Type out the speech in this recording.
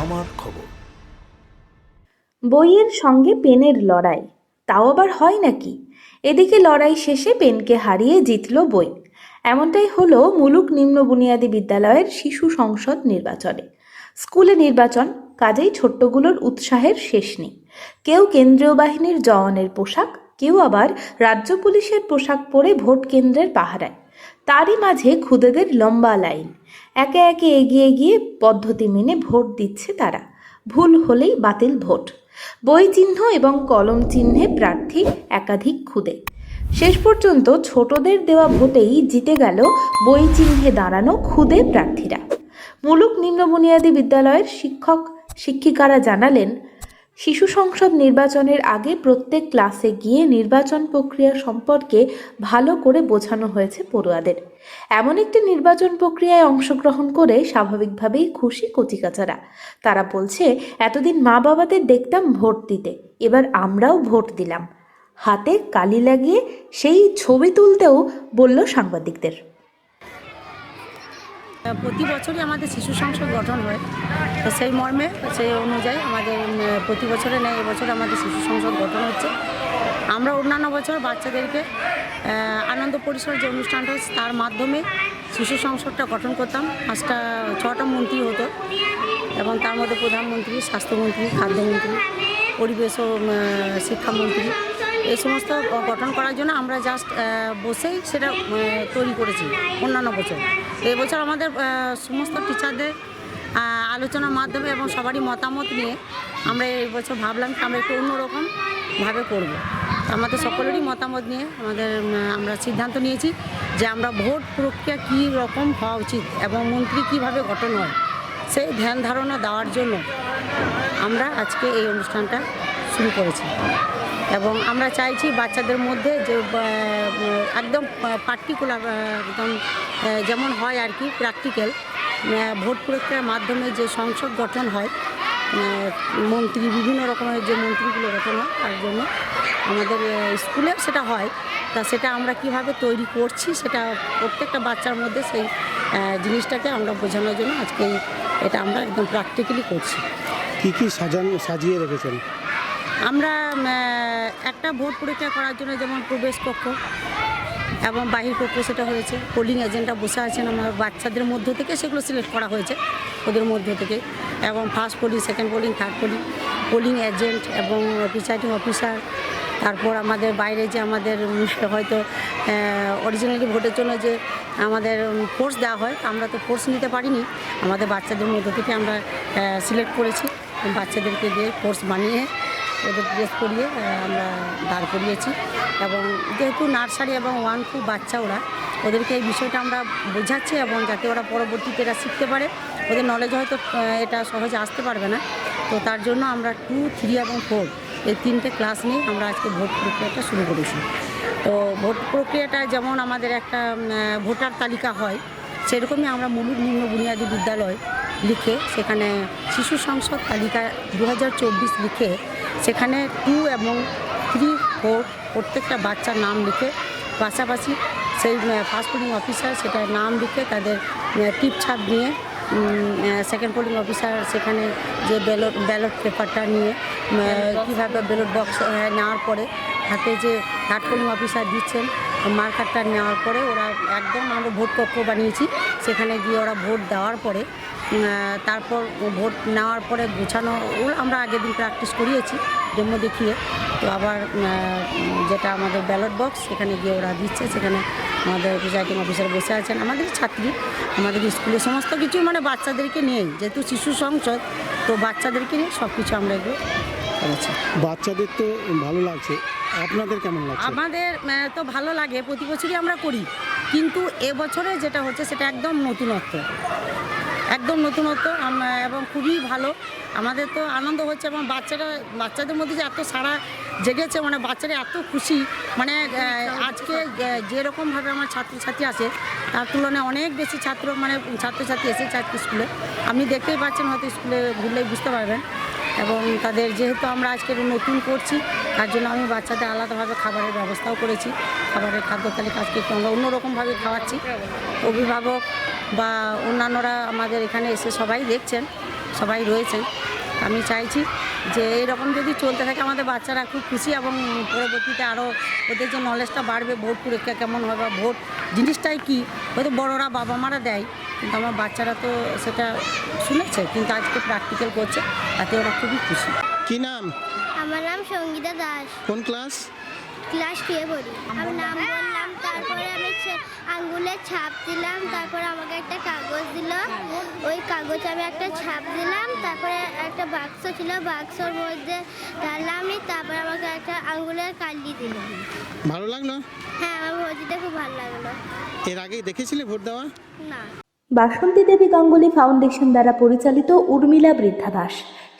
আমার খবর। বইয়ের সঙ্গে পেনের লড়াই, তাও আবার হয় নাকি? এদিকে লড়াই শেষে পেনকে হারিয়ে জিতল বই। এমনটাই হলো মুলুক নিম্ন বুনিয়াদী বিদ্যালয়ের শিশু সংসদ নির্বাচনে। স্কুলে নির্বাচন, কাজেই ছোট্টগুলোর উৎসাহের শেষ নেই। কেউ কেন্দ্রীয় বাহিনীর জওয়ানের পোশাক, কেউ আবার রাজ্য পুলিশের পোশাক পরে ভোট কেন্দ্রের পাহারায়। তারই মাঝে খুদেদের লম্বা লাইন। একে একে এগিয়ে গিয়ে পদ্ধতি মেনে ভোট দিচ্ছে তারা। ভুল হলেই বাতিল ভোট। বই চিহ্ন এবং কলম চিহ্নে প্রার্থী একাধিক খুদে। শেষ পর্যন্ত ছোটদের দেওয়া ভোটেই জিতে গেল বই চিহ্নে দাঁড়ানো খুদে প্রার্থীরা। মুলুক নিম্ন বুনিয়াদী বিদ্যালয়ের শিক্ষক, শিক্ষিকারা জানালেন শিশু সংসদ নির্বাচনের আগে প্রত্যেক ক্লাসে গিয়ে নির্বাচন প্রক্রিয়া সম্পর্কে ভালো করে বোঝানো হয়েছে পড়ুয়াদের। এমন একটি নির্বাচন প্রক্রিয়ায় অংশগ্রহণ করে স্বাভাবিকভাবেই খুশি কচিকাচারা। তারা বলছে, এতদিন মা বাবাদের দেখতাম ভোট দিতে, এবার আমরাও ভোট দিলাম। হাতে কালি লাগিয়ে সেই ছবি তুলতেও বলল সাংবাদিকদের। প্রতি বছরই আমাদের শিশু সংসদ গঠন হয়। তো সেই মর্মে, সেই অনুযায়ী আমাদের প্রতি বছরে নেই এবছর আমাদের শিশু সংসদ গঠন হচ্ছে। আমরা অন্যান্য বছর বাচ্চাদেরকে আনন্দ পরিসর যে অনুষ্ঠানটা হচ্ছে, তার মাধ্যমে শিশু সংসদটা গঠন করতাম। পাঁচটা, ছটা মন্ত্রী হতো এবং তার মধ্যে প্রধানমন্ত্রী, স্বাস্থ্যমন্ত্রী, খাদ্যমন্ত্রী, পরিবেশ ও শিক্ষামন্ত্রী। এই সমস্ত গঠন করার জন্য আমরা জাস্ট বসেই সেটা তৈরি করেছি, অন্যান্য বছর। এবছর আমাদের সমস্ত টিচারদের আলোচনার মাধ্যমে এবং সবারই মতামত নিয়ে আমরা এই বছর ভাবলাম আমরা একটু অন্যরকম ভাবে করব। আমাদের সকলেরই মতামত নিয়ে আমাদের আমরা সিদ্ধান্ত নিয়েছি যে আমরা ভোট প্রক্রিয়া কী রকম হওয়া উচিত এবং মন্ত্রী কীভাবে গঠন হয়, সেই ধ্যান ধারণা দেওয়ার জন্য আমরা আজকে এই অনুষ্ঠানটা শুরু করেছি। এবং আমরা চাইছি বাচ্চাদের মধ্যে যে একদম পার্টিকুলার একদম যেমন হয় আর কি প্র্যাকটিক্যাল ভোট প্রক্রিয়ার মাধ্যমে যে সংসদ গঠন হয় মন্ত্রী, বিভিন্ন রকমের যে মন্ত্রীগুলো গঠন হয়, তার জন্য আমাদের স্কুলে সেটা হয়। তা সেটা আমরা কীভাবে তৈরি করছি, সেটা প্রত্যেকটা বাচ্চার মধ্যে সেই জিনিসটাকে আমরা বোঝানোর জন্য আজকে এটা আমরা একদম প্র্যাকটিক্যালি করছি। কী কী সাজান, সাজিয়ে রেখেছেন? আমরা একটা ভোট পরীক্ষা করার জন্য যেমন প্রবেশ কক্ষ এবং বাহির কক্ষ সেটা হয়েছে। পোলিং এজেন্টরা বসে আছেন আমার বাচ্চাদের মধ্য থেকে, সেগুলো সিলেক্ট করা হয়েছে ওদের মধ্য থেকে। এবং first polling second polling third polling polling agent এবং প্রিসাইডিং অফিসার তারপর আমাদের বাইরে যে আমাদের হয়তো অরিজিনালি ভোটের জন্য যে আমাদের ফোর্স দেওয়া হয়, আমরা তো ফোর্স নিতে পারিনি। আমাদের বাচ্চাদের মধ্য থেকে আমরা সিলেক্ট করেছি। বাচ্চাদেরকে দিয়ে ফোর্স বানিয়ে ওদের ড্রেস করিয়ে আমরা দাঁড় করিয়েছি। এবং যেহেতু নার্সারি এবং ওয়ান টু বাচ্চা ওরা, ওদেরকে এই বিষয়টা আমরা বোঝাচ্ছি এবং যাতে ওরা পরবর্তীতে এটা শিখতে পারে। ওদের নলেজ হয়তো এটা সহজে আসতে পারবে না। তো তার জন্য আমরা টু থ্রি এবং ফোর এই তিনটে ক্লাস নিয়ে আমরা আজকে ভোট প্রক্রিয়াটা শুরু করেছি। তো ভোট প্রক্রিয়াটা যেমন আমাদের একটা ভোটার তালিকা হয়, সেরকমই আমরা মুলুক নিম্ন বুনিয়াদী বিদ্যালয় লিখে সেখানে শিশু সংসদ তালিকা দু হাজার চব্বিশ লিখে সেখানে টু এবং থ্রি ফোর প্রত্যেকটা বাচ্চার নাম লিখে পাশাপাশি সেই ফার্স্ট পোলিং অফিসার সেটা নাম লিখে তাদের টিপ ছাপ নিয়ে সেকেন্ড পোলিং অফিসার সেখানে যে ব্যালট ব্যালট পেপারটা নিয়ে কীভাবে ব্যালট বক্স নেওয়ার পরে হাতে যে থার্ড পোলিং অফিসার দিচ্ছেন মার্কারটা নেওয়ার পরে ওরা একদম আমরা ভোট কক্ষ বানিয়েছি। সেখানে গিয়ে ওরা ভোট দেওয়ার পরে তারপর ভোট নেওয়ার পরে গোছানো আমরা আগের দিন প্র্যাকটিস করিয়েছি, ডেমো দেখিয়ে। তো আবার যেটা আমাদের ব্যালট বক্স সেখানে গিয়ে ওরা দিচ্ছে। সেখানে আমাদের প্রিজাইডিং অফিসার বসে আছেন, আমাদের ছাত্রী, আমাদের স্কুলে সমস্ত কিছু মানে বাচ্চাদেরকে নিয়েই। যেহেতু শিশু সংসদ, তো বাচ্চাদেরকে নিয়ে সব কিছু আমরা এগুলো করেছি বাচ্চাদের তো ভালো লাগছে। আপনাদের কেমন লাগছে? আমাদের তো ভালো লাগে প্রতি বছরই আমরা করি। কিন্তু এবছরে যেটা হচ্ছে সেটা একদম নতুনত্ব। একদম নতুনত্ব এবং খুবই ভালো। আমাদের তো আনন্দ হচ্ছে এবং বাচ্চারা বাচ্চাদের মধ্যে যে এত সারা জেগেছে মানে বাচ্চারা এত খুশি। মানে আজকে যেরকমভাবে আমার ছাত্রছাত্রী আছে তার তুলনায় অনেক বেশি ছাত্র মানে ছাত্রছাত্রী এসেছে আজকে স্কুলে। আপনি দেখতেই পাচ্ছেন হয়তো স্কুলে ঘুরলেই বুঝতে পারবেন। এবং তাদের যেহেতু আমরা আজকে নতুন করছি, তার জন্য আমি বাচ্চাদের আলাদাভাবে খাবারের ব্যবস্থাও করেছি। খাবারের খাদ্য তালিকা আজকে একটু আমরা অন্যরকমভাবে খাওয়াচ্ছি। অভিভাবক বা অন্যান্যরা আমাদের এখানে এসে সবাই দেখছেন, সবাই রয়েছেন। আমি চাইছি যে এরকম যদি চলতে থাকে আমাদের বাচ্চারা খুব খুশি এবং পরবর্তীতে আরও ওদের যে নলেজটা বাড়বে ভোট পরীক্ষা কেমন হয় বা ভোট জিনিসটাই কী হয়তো বড়রা বাবা মারা দেয় কিন্তু আমার বাচ্চারা তো সেটা শুনেছে কিন্তু আজকে প্র্যাকটিক্যাল করছে তাতে ওরা খুবই খুশি। কি নাম? আমার নাম সঙ্গীতা দাস। কোন ক্লাস ক্লাস টুয়ে পড়ি। আমি নাম তারপরে আমি আঙ্গুলের ছাপ দিলাম তারপরে আমাকে একটা কাগজ দিল। ওই কাগজে আমি একটা ছাপ দিলাম তারপরে একটা বাক্স ছিল বাক্সর মধ্যে ঢাললাম আমি তারপরে আমাকে একটা আঙ্গুলের কালি দিল। ভালো লাগল? হ্যাঁ আমার ভোট দিতে খুব ভালো লাগল। এর আগেই দেখেছিলে ভোট দেওয়া? না। বাসন্তী দেবী গাঙ্গুলি ফাউন্ডেশন দ্বারা পরিচালিত উর্মিলা বৃদ্ধাবাস